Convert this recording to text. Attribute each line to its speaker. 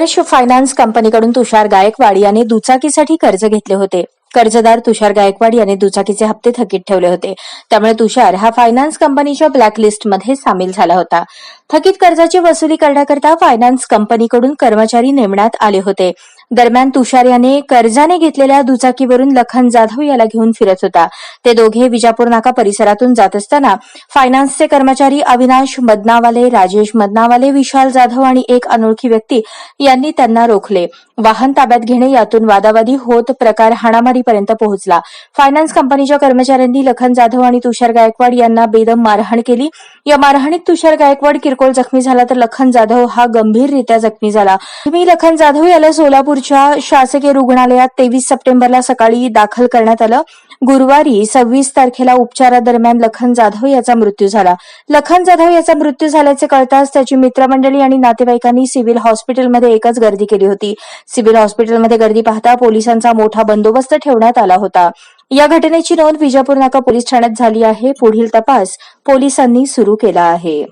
Speaker 1: आदर्श finance कंपनीकडून तुषार गायकवाड यांनी दुचाकीसाठी कर्ज घेतले होते. कर्जदार तुषार गायकवाड यांनी दुचाकीचे हप्ते थकीत ठेवले होते. त्यामुळे तुषार हा फायनान्स कंपनीच्या ब्लॅकलिस्टमध्ये सामील झाला होता. थकीत कर्जाची वसुली करण्याकरता फायनान्स कंपनीकडून कर्मचारी नेमण्यात आले होते. दरम्यान तुषार याने कर्जाने घेतलेल्या दुचाकीवरून लखन जाधव याला घेऊन फिरत होता. ते दोघे विजापूर नाका परिसरातून जात असताना फायनान्सचे कर्मचारी अविनाश मदनावाले राजेश मदनावाले विशाल जाधव आणि एक अनोळखी व्यक्ती यांनी त्यांना रोखले. वाहन ताब्यात घेणे यातून वादावादी होत प्रकार हाणामारीपर्यंत पोहोचला. फायनान्स कंपनीच्या कर्मचाऱ्यांनी लखन जाधव आणि तुषार गायकवाड यांना बेदम मारहाण केली. या मारहाणीत तुषार गायकवाड किरकोळ जखमी झाला तर लखन जाधव हा गंभीररित्या जखमी झाला. मी लखन जाधव याला सोलापूर सोलापूरच्या शासकीय रुग्णालयात तेवीस सप्टेंबरला सकाळी दाखल करण्यात आलं. गुरुवारी सव्वीस तारखेला उपचारादरम्यान लखन जाधव याचा मृत्यू झाला. लखन जाधव याचा मृत्यू झाल्याचे कळताच त्याची मित्रमंडळी आणि नातेवाईकांनी सिव्हिल हॉस्पिटलमध्ये एकच गर्दी केली होती. सिव्हिल हॉस्पिटलमध्ये गर्दी पाहता पोलिसांचा मोठा बंदोबस्त ठेवण्यात आला होता. या घटनेची नोंद विजापूर नाका पोलीस ठाण्यात झाली आहे. पुढील तपास पोलिसांनी सुरू केला आहे.